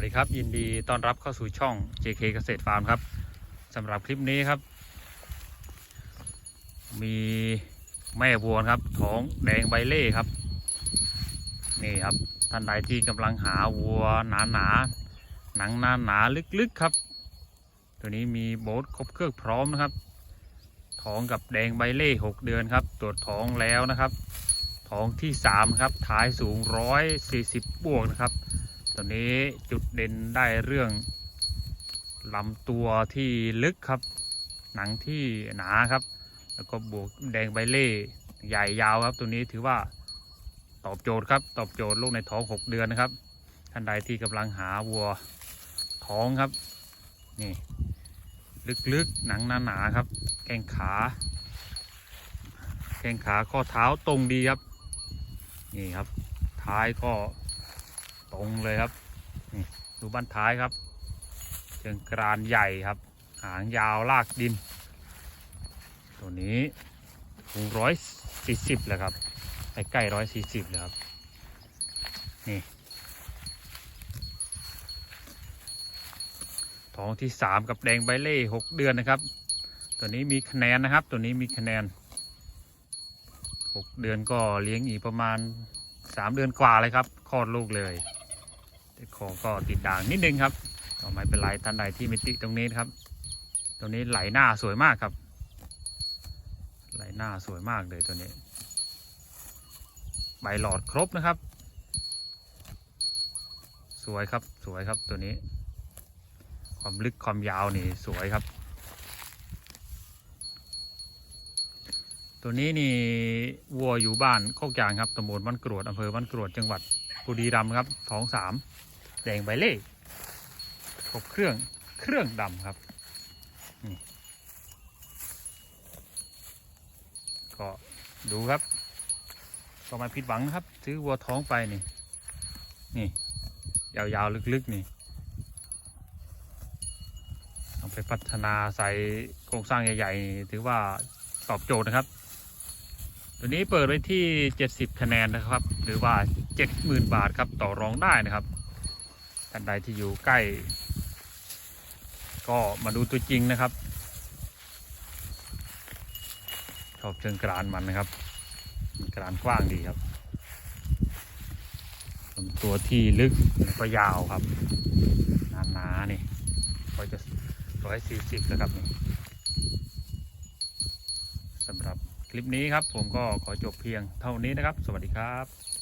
วัสดีครับ ยินดีต้อนรับเข้าสู่ช่อง JK เกษตรฟาร์มครับสำหรับคลิปนี้ครับ มีแม่วัวครับท้องแดงใบเล่ครับ นี่ครับท่านใดที่กำลังหาวัวหนาหนาๆหนังหนาหนาๆลึกๆครับ ตัวนี้มีโบทครบเครื่องพร้อมนะครับ ท้องกับแดงใบเล่หกเดือนครับ ตรวจท้องแล้วนะครับ ท้องที่สามครับท้ายสูงร้อยสี่สิบบวกนะครับ ตัวนี้จุดเด่นได้เรื่องลำตัวที่ลึกครับ หนังที่หนาครับ แล้วก็บวกแดงใบเล่ใหญ่ยาวครับ ตัวนี้ถือว่าตอบโจทย์ครับ ตอบโจทย์ลูกในท้อง 6 เดือนนะครับท่านใดที่กำลังหาวัวท้องครับ นี่ ลึกๆหนังหนาๆครับ แข้งขา แข้งขาข้อเท้าตรงดีครับ นี่ครับ ท้ายก็ งเลยครับนี่ดูบ้านท้ายครับเชิงกรานใหญ่ครับ หางยาวลากดิน ตัวนี้ถึงร้อยสี่สิบเลยครับใกล้ร้อยสี่สิบเลยครับ นี่ท้องที่สามกับแดงใบเล่หกเดือนนะครับ ตัวนี้มีคะแนนนะครับ ตัวนี้มีคะแนนหกเดือนก็เลี้ยงอีกประมาณสามเดือนกว่าเลยครับคลอดลูกเลย แต่คอก็ติดด่างนิดนึงครับก็ไม่เป็นไรท่านใดที่ม่ติตรงนี้นะครับ ตรงนี้ไหลหน้าสวยมากครับ ไหลหน้าสวยมากเลยตัวนี้ ใบหลอดครบนะครับ สวยครับสวยครับตัวนี้ ความลึกความยาวนี่สวยครับ ตัวนี้นี่วัวอยู่บ้านโคกยางครับตำบลบ้านกรวดอำเภอบ้านกรวดจังหวัดบุรีรัมย์ครับท้องสาม แดงใบเล่ครบเครื่องเครื่องดำครับนี่ก็ดูครับก็ไมาผิดหวังนะครับ ซื้อวัวท้องไปนี่นี่ ยาวๆ ลึกๆ นี่เอาไปพัฒนาใส่โครงสร้างใหญ่ๆ ถือว่าตอบโจทย์นะครับ ตัวนี้เปิดไว้ที่ 70 คะแนนนะครับ หรือว่า 70,000 บาทครับ ต่อรองได้นะครับ ท่านใดที่อยู่ใกล้ ก็มาดูตัวจริงนะครับชอบเชิงกรานมันนะครับ กรานกว้างดีครับลำตัวที่ลึกแล้วก็ยาวครับหนานๆนี่ก็จะร้อยสี่สิบนะครับนี่สำหรับคลิปนี้ครับ ผมก็ขอจบเพียงเท่านี้นะครับ สวัสดีครับ